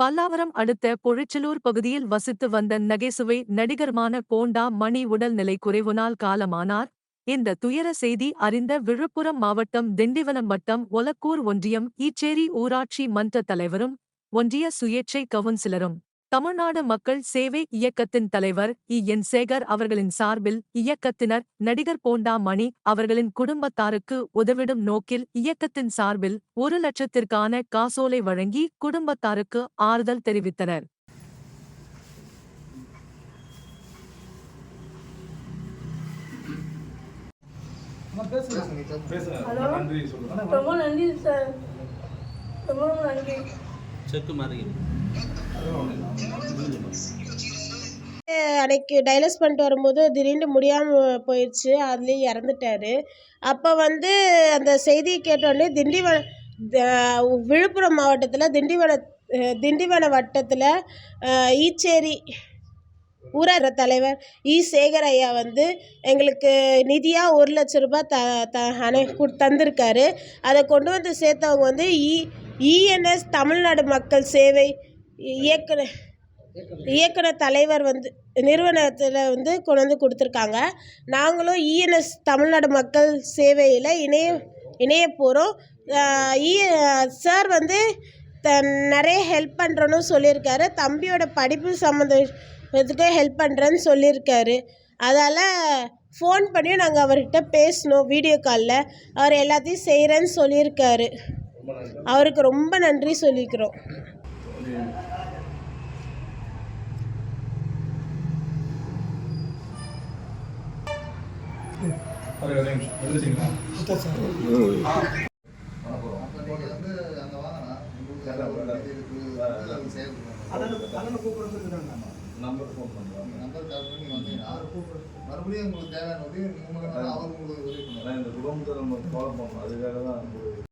பல்லாவரம் அடுத்த பொழிச்சலூர் பகுதியில் வசித்து வந்த நகைசுவை நடிகருமான போண்டா மணி உடல்நிலை குறைவுனால் காலமானார். இந்த துயர செய்தி அறிந்த விழுப்புரம் மாவட்டம் திண்டிவனம் வட்டம் ஒலக்கூர் ஒன்றியம் ஈச்சேரி ஊராட்சி மன்ற தலைவரும் ஒன்றிய சுயேட்சை கவுன்சிலரும். தமிழ்நாடு மக்கள் சேவை இயக்கத்தின் தலைவர் இ. என். சேகர் அவர்களின் சார்பில் இயக்கத்தினர் நடிகர் போண்டா மணி அவர்களின் குடும்பத்தாருக்கு உதவிடும் நோக்கில் இயக்கத்தின் சார்பில் ஒரு லட்சத்திற்கான காசோலை வழங்கி குடும்பத்தாருக்கு ஆறுதல் தெரிவித்தனர். ரொம்ப நன்றி சார். ரொம்ப நன்றி. செக்கு மாதிரி அன்னைக்கு டைலஸ் பண்ணிட்டு வரும்போது திடீர்னு முடியாமல் போயிடுச்சு அதுலேயே இறந்துட்டாரு. அப்போ வந்து அந்த செய்தியை கேட்டோடனே திண்டிவன விழுப்புரம் மாவட்டத்தில் திண்டிவன திண்டிவன வட்டத்தில் ஈச்சேரி ஊரக தலைவர் இ. சேகர் ஐயா வந்து எங்களுக்கு நிதியாக ஒரு லட்ச ரூபாய் த த அணை கு தந்திருக்காரு. அதை கொண்டு வந்து சேர்த்தவங்க வந்து இ இஎன்எஸ் தமிழ்நாடு மக்கள் சேவை இயக்குனர் இயக்குன தலைவர் வந்து நிறுவனத்தில் வந்து கொண்டு வந்து கொடுத்துருக்காங்க. நாங்களும் இஎன்எஸ் தமிழ்நாடு மக்கள் சேவையில் இணைய இணைய போகிறோம் சார் வந்து த நிறைய ஹெல்ப் பண்ணுறோன்னு சொல்லியிருக்காரு. தம்பியோட படிப்பு சம்மந்தத்துக்கு ஹெல்ப் பண்ணுறேன்னு சொல்லியிருக்காரு. அதால் ஃபோன் பண்ணியும் நாங்கள் அவர்கிட்ட பேசினோம் வீடியோ காலில் அவர் எல்லாத்தையும் செய்கிறேன்னு சொல்லியிருக்காரு. அவருக்கு ரொம்ப நன்றி சொல்லிக்கிறோம். ஒரு ஒரே நிமிஷம் எழுதிட்டீங்களா நம்பர் ஃபோன் பண்ணுறோம் மறுபடியும் உங்களுக்கு தேவையான உதவி உங்களுக்கு அவர் உங்களுக்கு உதவி பண்ணுவார் இந்த குடும்பத்தை நம்ம ஃபாலோ பண்ணணும் அதுக்காக தான் உங்களுக்கு